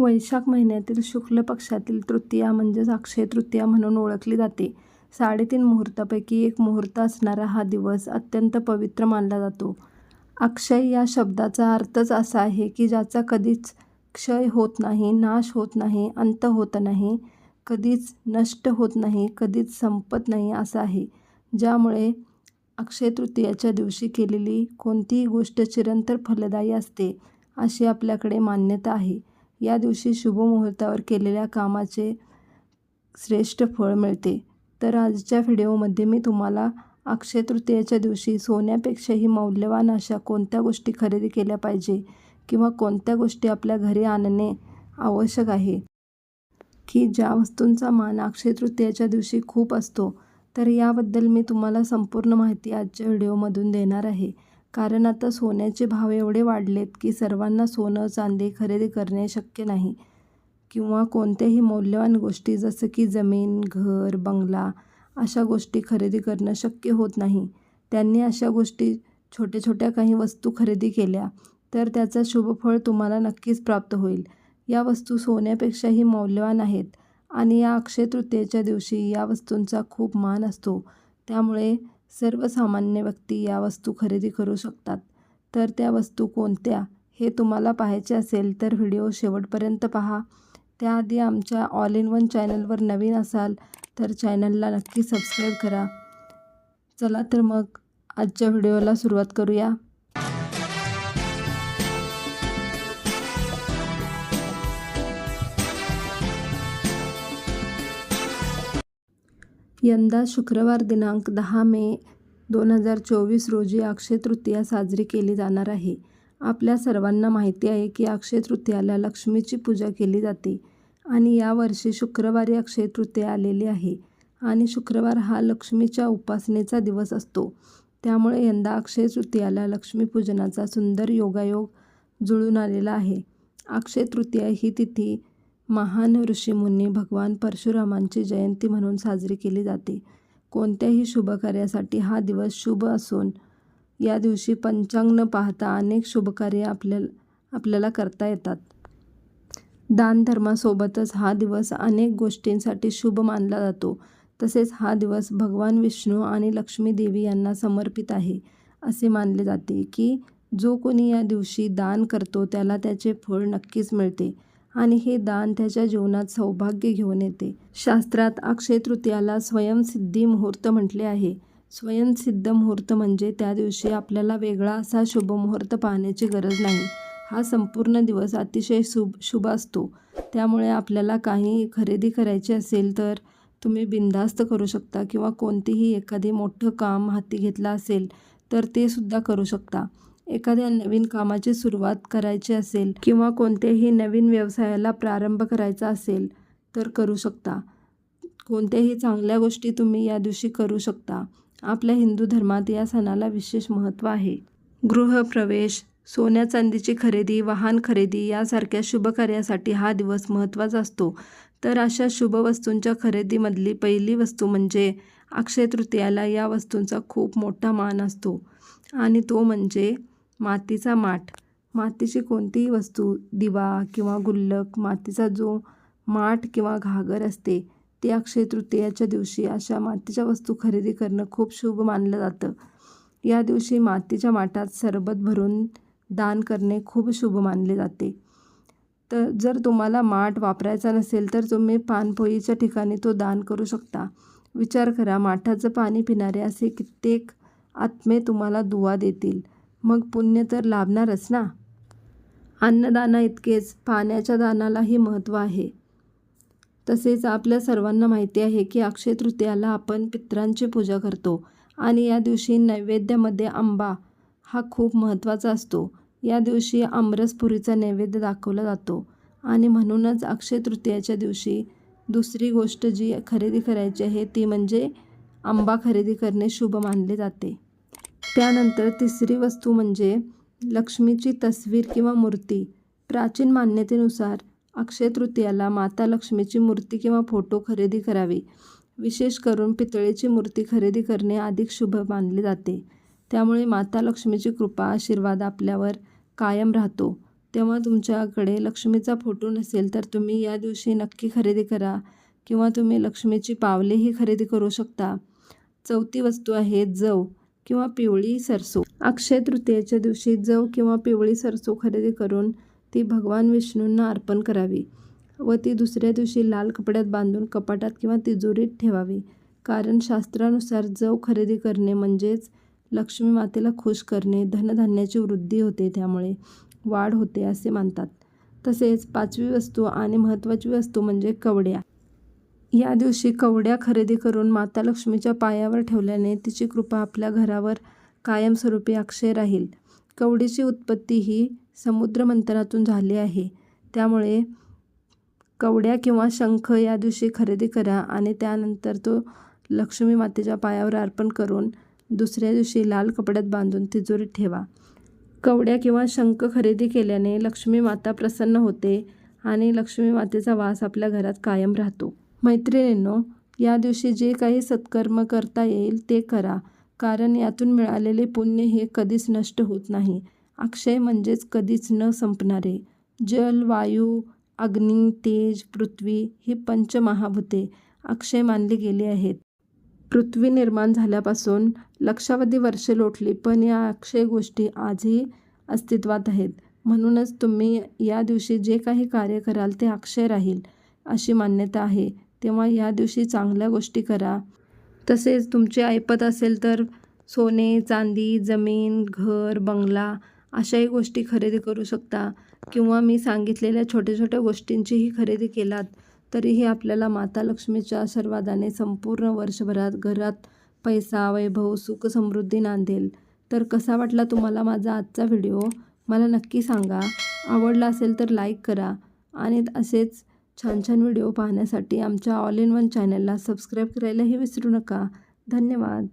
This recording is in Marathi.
वैशाख महिन्यातील शुक्ल पक्षातील तृतीया म्हणजेच अक्षय तृतीया म्हणून ओळखली जाते. साडेतीन मुहूर्तापैकी एक मुहूर्त असणारा हा दिवस अत्यंत पवित्र मानला जातो. अक्षय या शब्दाचा अर्थच असा आहे की ज्याचा कधीच क्षय होत नाही, नाश होत नाही, अंत होत नाही, कधीच नष्ट होत नाही, कधीच संपत नाही असं आहे. ज्यामुळे अक्षय तृतीयाच्या दिवशी केलेली कोणतीही गोष्ट चिरंतर फलदायी असते अशी आपल्याकडे मान्यता आहे. या दिवशी शुभ मुहूर्तावर केलेल्या कामाचे श्रेष्ठ फळ मिळते. तर आजच्या व्हिडिओमध्ये मी तुम्हाला अक्षय तृतीयाच्या दिवशी सोन्यापेक्षाही मौल्यवान अशा कोणत्या गोष्टी खरेदी केल्या पाहिजे किंवा कोणत्या गोष्टी आपल्या घरी आणणे आवश्यक आहे, की ज्या वस्तूंचा मान अक्षयतृतीयेच्या दिवशी खूप असतो, तर याबद्दल मी तुम्हाला संपूर्ण माहिती आजच्या व्हिडिओमधून देणार आहे. कारण आता सोन्याचे भाव एवढे वाढलेत की सर्वांना सोनं, चांदी खरेदी करणे शक्य नाही किंवा कोणत्याही मौल्यवान गोष्टी जसं की जमीन, घर, बंगला अशा गोष्टी खरेदी करणं शक्य होत नाही. त्यांनी अशा गोष्टी छोट्या छोट्या काही वस्तू खरेदी केल्या तर त्याचं शुभफळ तुम्हाला नक्कीच प्राप्त होईल. या वस्तू सोन्यापेक्षाही मौल्यवान आहेत आणि या अक्षय तृतीयेच्या दिवशी या वस्तूंचा खूप मान असतो. त्यामुळे सर्वसामान्य व्यक्ती या वस्तू खरेदी करू शकतात. तर त्या वस्तू कोणत्या हे तुम्हाला पाहायचे असेल तर व्हिडिओ शेवटपर्यंत पहा. त्याआधी आमच्या ऑल इन वन चॅनलवर नवीन असाल तर चॅनलला नक्की सबस्क्राईब करा. चला तर मग आजच्या व्हिडिओला सुरुवात करूया. यंदा शुक्रवार दिनांक दहा मे दोन हजार चोवीस रोजी अक्षय तृतीया साजरी केली जाणार आहे. आपल्या सर्वांना माहिती आहे की अक्षय तृतीयाला लक्ष्मीची पूजा केली जाते आणि यावर्षी शुक्रवारी अक्षय तृतीया आलेली आहे आणि शुक्रवार हा लक्ष्मीच्या उपासनेचा दिवस असतो. त्यामुळे यंदा अक्षय तृतीयाला लक्ष्मीपूजनाचा सुंदर योगायोग जुळून आलेला आहे. अक्षय तृतीया ही तिथी महान ऋषीमुनी भगवान परशुरामांची जयंती म्हणून साजरी केली जाते. कोणत्याही शुभकार्यासाठी हा दिवस शुभ असून या दिवशी पंचांग न पाहता अनेक शुभकार्ये आपल्याला करता येतात. दानधर्मासोबतच हा दिवस अनेक गोष्टींसाठी शुभ मानला जातो. तसेच हा दिवस भगवान विष्णू आणि लक्ष्मी देवी यांना समर्पित आहे. असे मानले जाते की जो कोणी या दिवशी दान करतो त्याला त्याचे फळ नक्कीच मिळते आणि हे दान त्याच्या जीवनात सौभाग्य घेऊन येते. शास्त्रात अक्षय तृतीयाला स्वयंसिद्धी मुहूर्त म्हटले आहे. स्वयंसिद्ध मुहूर्त म्हणजे त्या दिवशी आपल्याला वेगळा असा शुभमुहूर्त पाहण्याची गरज नाही. हा संपूर्ण दिवस अतिशय शुभ असतो. त्यामुळे आपल्याला काही खरेदी करायची असेल तर तुम्ही बिनधास्त करू शकता किंवा कोणतेही एखादे मोठं काम हाती घेतलं असेल तर ते सुद्धा करू शकता. एखाद्या नवीन कामाची सुरुवात करायची असेल किंवा कोणत्याही नवीन व्यवसायाला प्रारंभ करायचा असेल तर करू शकता. कोणत्याही चांगल्या गोष्टी तुम्ही या दिवशी करू शकता. आपल्या हिंदू धर्मात या सणाला विशेष महत्त्व आहे. गृहप्रवेश, सोन्या-चांदीची खरेदी, वाहन खरेदी यासारख्या शुभकार्यासाठी हा दिवस महत्त्वाचा असतो. तर अशा शुभ वस्तूंच्या खरेदीमधली पहिली वस्तू म्हणजे अक्षय तृतीयाला या वस्तूंचा खूप मोठा मान असतो आणि तो म्हणजे मातीचा माठ. मातीची कोणतीही वस्तू, दिवा किंवा गुल्लक, मातीचा जो माठ किंवा घागर असते ती अक्षय तृतीयाच्या दिवशी अशा मातीच्या वस्तू खरेदी करणं खूप शुभ मानलं जातं. या दिवशी मातीच्या माठात सरबत भरून दान करणे खूप शुभ मानले जाते. तर जर तुम्हाला माठ वापरायचा नसेल तर तुम्ही पानपोईच्या ठिकाणी तो दान करू शकता. विचार करा माठाचं पाणी पिणारे असे कित्येक आत्मे तुम्हाला दुवा देतील. मग पुण्य तर लाभणारच ना! अन्नदाना इतकेच पाण्याच्या दानालाही महत्त्व आहे. तसेच आपल्या सर्वांना माहिती आहे की अक्षय तृतीयाला आपण पितरांची पूजा करतो आणि या दिवशी नैवेद्यामध्ये आंबा हा खूप महत्त्वाचा असतो. या दिवशी आमरस-पुरीचा नैवेद्य दाखवला जातो आणि म्हणूनच अक्षय तृतीयाच्या दिवशी दुसरी गोष्ट जी खरेदी करायची आहे ती म्हणजे आंबा खरेदी करणे शुभ मानले जाते. त्यानंतर तिसरी वस्तू म्हणजे लक्ष्मीची तस्वीर किंवा मूर्ती. प्राचीन मान्यतेनुसार अक्षय तृतीयाला माता लक्ष्मीची मूर्ती किंवा फोटो खरेदी करावी. विशेष करून पितळेची मूर्ती खरेदी करणे अधिक शुभ मानले जाते. त्यामुळे माता लक्ष्मीची कृपा, आशीर्वाद आपल्यावर कायम राहतो. तेव्हा तुमच्याकडे लक्ष्मीचा फोटो नसेल तर तुम्ही या दिवशी नक्की खरेदी करा किंवा तुम्ही लक्ष्मीची पावलेही खरेदी करू शकता चौथी वस्तू आहे जव किंवा पिवळी सरसो. अक्षय तृतीयेच्या दिवशी जव किंवा पिवळी सरसो खरेदी करून ती भगवान विष्णूंना अर्पण करावी व ती दुसऱ्या दिवशी लाल कपड्यात बांधून कपाटात किंवा तिजोरीत ठेवावी. कारण शास्त्रानुसार जव खरेदी करणे म्हणजेच लक्ष्मी मातेला खुश करणे धनधान्याची वृद्धी होते त्यामुळे वाढ होते असे मानतात. तसेच पाचवी वस्तू आणि महत्त्वाची वस्तू म्हणजे कवड्या. या दिवशी कवड्या खरेदी करून माता लक्ष्मीच्या पायावर ठेवल्याने तिची कृपा आपल्या घरावर कायमस्वरूपी अक्षय राहील. कवडीची उत्पत्ती ही समुद्र मंथनातून झाली आहे. त्यामुळे कवड्या किंवा शंख या दिवशी खरेदी करा आणि त्यानंतर तो लक्ष्मी मातेच्या पायावर अर्पण करून दुसऱ्या दिवशी लाल कपड्यात बांधून तिजोरीत ठेवा. कवड्या किंवा शंख खरेदी केल्याने लक्ष्मी माता प्रसन्न होते आणि लक्ष्मी मातेचा वास आपल्या घरात कायम राहतो. मैत्रिणींनो या दिवशी जे काही सत्कर्म करता येईल ते करा कारण यातून मिळालेले पुण्य हे कधीच नष्ट होत नाही. अक्षय म्हणजेच कधीच न संपणारे. जल वायू अग्नी तेज पृथ्वी ही पंचमहाभूते अक्षय मानली गेली आहेत. पृथ्वी निर्माण झाल्यापासून लक्षावधी वर्षे लोटली पण या अक्षय गोष्टी आजही अस्तित्वात आहेत. म्हणूनच तुम्ही या दिवशी जे काही कार्य कराल ते अक्षय राहील अशी मान्यता आहे. तेव्हा या दिवशी चांगल्या गोष्टी करा. तसेच तुमची ऐपत असेल तर सोने चांदी जमीन घर बंगला अशाही गोष्टी खरेदी करू शकता. किंवा मी सांगितलेल्या छोट्या छोट्या गोष्टींचीही खरेदी केलात तरीही आपल्याला माता लक्ष्मीच्या आशीर्वादाने संपूर्ण वर्षभरात घरात पैसा वैभव सुख समृद्धी नांदेल. तर कसा वाटला तुम्हाला माझा आजचा व्हिडिओ? मला नक्की सांगा. आवडला असेल तर लाईक करा. आणि असेच छान छान व्हिडिओ पाहण्यासाठी आमच्या ऑल इन वन चॅनलला सबस्क्राईब करायलाही विसरू नका. धन्यवाद.